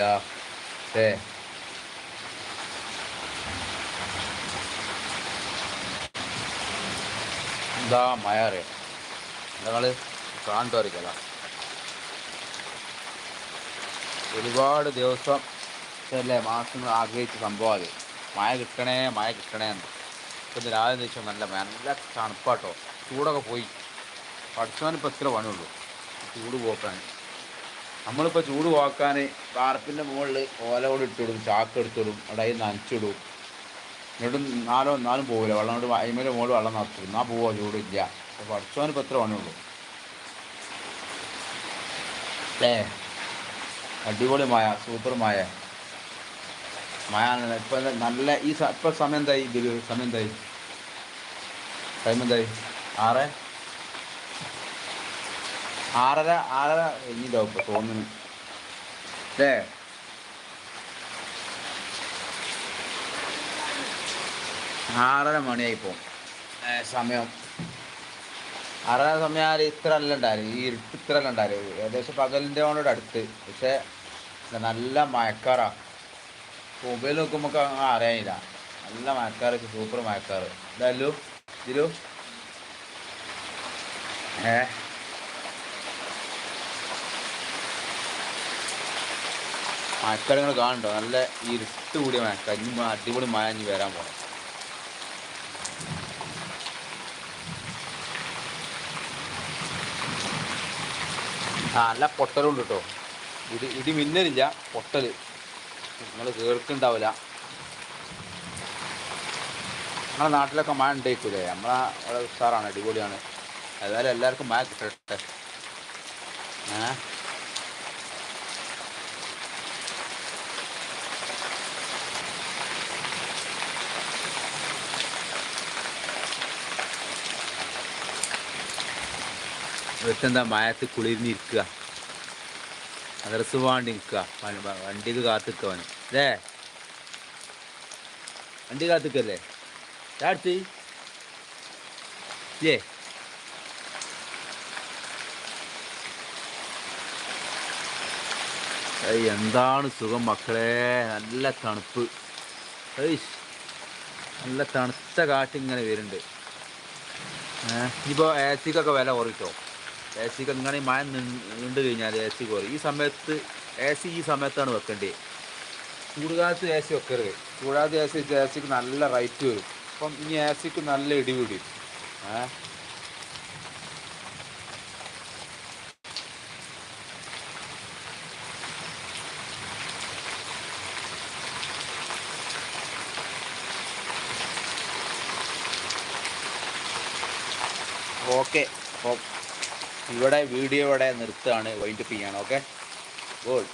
അലഹമില്ല ഏ എന്താ മഴ അറിയാം? ഞങ്ങൾ കാണുന്നവരിക്കല ഒരുപാട് ദിവസം അല്ലേ മാസങ്ങൾ ആഗ്രഹിച്ച സംഭവം അത്. മഴ കിട്ടണേ മഴ കിട്ടണേ എന്ന് ഇപ്പം രാവിലെ ദിവസം നല്ല നല്ല തണുപ്പാട്ടോ. ചൂടൊക്കെ പോയി. പഠിച്ചവനിപ്പോൾ എത്ര പണിയുള്ളൂ? ചൂട് പോക്കാൻ നമ്മളിപ്പോൾ ചൂട് പോക്കാൻ വാർപ്പിന്റെ മുകളിൽ ഓല കൊണ്ട് ഇട്ടിടും ചാക്ക് എടുത്തിടും അവിടെ അതിൽ നനച്ചിടും എന്നിട്ടും നാലോ നാലും പോകില്ല വെള്ളം കൊണ്ട് അയിമേലെ മുകളിൽ വെള്ളം നിറച്ചിടും എന്നാൽ പോവോ ചൂടില്ല. അപ്പോൾ പഠിച്ചവനിപ്പോൾ എത്ര പണിയുള്ളൂ. അല്ലേ? അടിപൊളി മായ സൂപ്പർ മായ മായ ഇപ്പം നല്ല ഈ ഇപ്പം സമയം എന്തായി ഇതിൽ സമയം എന്തായി? ടൈം എന്തായി? ആറ്? ആറര ആറര കഴിഞ്ഞിട്ടാവും ഇപ്പൊ തോന്നുന്നു. അല്ലേ ആറര മണിയായിപ്പോ. സമയം. ആറര സമയം ആര് ഇത്ര അല്ല ഉണ്ടായിരുന്നു. ഈ ഇരുട്ട് ഇത്ര അല്ല ഉണ്ടായിരുന്നു. ഏകദേശം പകലിന്റെ ഓണോട് അടുത്ത്. പക്ഷേ നല്ല മഴക്കാറാ. മൊബൈൽ നോക്കുമ്പോൾ അറിയാനില്ല. നല്ല മഴക്കാറ് സൂപ്പർ മഴക്കാറ്. ഇതല്ലു ഇതിലു ഏ? മഴക്കാറ് കാണണ്ടോ നല്ല ഇരുട്ട് കൂടിയ മഴക്കാർ ഇനി അടിപൊളി മഴ ഇനി വരാൻ പോകണം നല്ല പൊട്ടലുണ്ട് കേട്ടോ ഇടി ഇടി മിന്നലില്ല പൊട്ടൽ. നിങ്ങൾ കേൾക്കുന്നുണ്ടാവില്ല നമ്മളെ നാട്ടിലൊക്കെ മഴ ഉണ്ടായിക്കൂലേ നമ്മളെ ഉഷാറാണ് അടിപൊളിയാണ്. ഏതായാലും എല്ലാവർക്കും മഴ കിട്ടട്ടെ. ഇവത്തെന്താ മയത്ത് കുളിരിഞ്ഞിരിക്കുക മദ്രസ് പോകാണ്ട് നിൽക്കുക വണ്ടിക്ക് കാത്തിക്കുക അവന് അല്ലേ വണ്ടി കാത്തിക്കല്ലേ ചാടിച്ച് ഏയ് എന്താണ് സുഖം മക്കളെ? നല്ല തണുപ്പ്. നല്ല തണുത്ത കാറ്റിങ്ങനെ വരുന്നുണ്ട്. ഏഹ് ഇനിയിപ്പോൾ എ സിക്കൊക്കെ വില കുറയിട്ടോ എ സിക്ക് ഇങ്ങനെ മഴ നീണ്ടു കഴിഞ്ഞാൽ എ സി കുറയും ഈ സമയത്ത് എ സി ഈ സമയത്താണ് വെക്കേണ്ടത്. ചൂടുകാലത്ത് എ സി വെക്കരുത്. ചൂടാകാലത്ത് എ സി വെച്ചാൽ എ സിക്ക് നല്ല റൈറ്റ് വരും. അപ്പം ഇനി എ സിക്ക് നല്ല ഇടിപിടി ഏ? ഓക്കെ. അപ്പോൾ ഇവിടെ വീഡിയോ ഇവിടെ നിർത്തുകയാണ് വൈൻഡപ്പ് ചെയ്യാണ് ഓക്കെ ഗുഡ്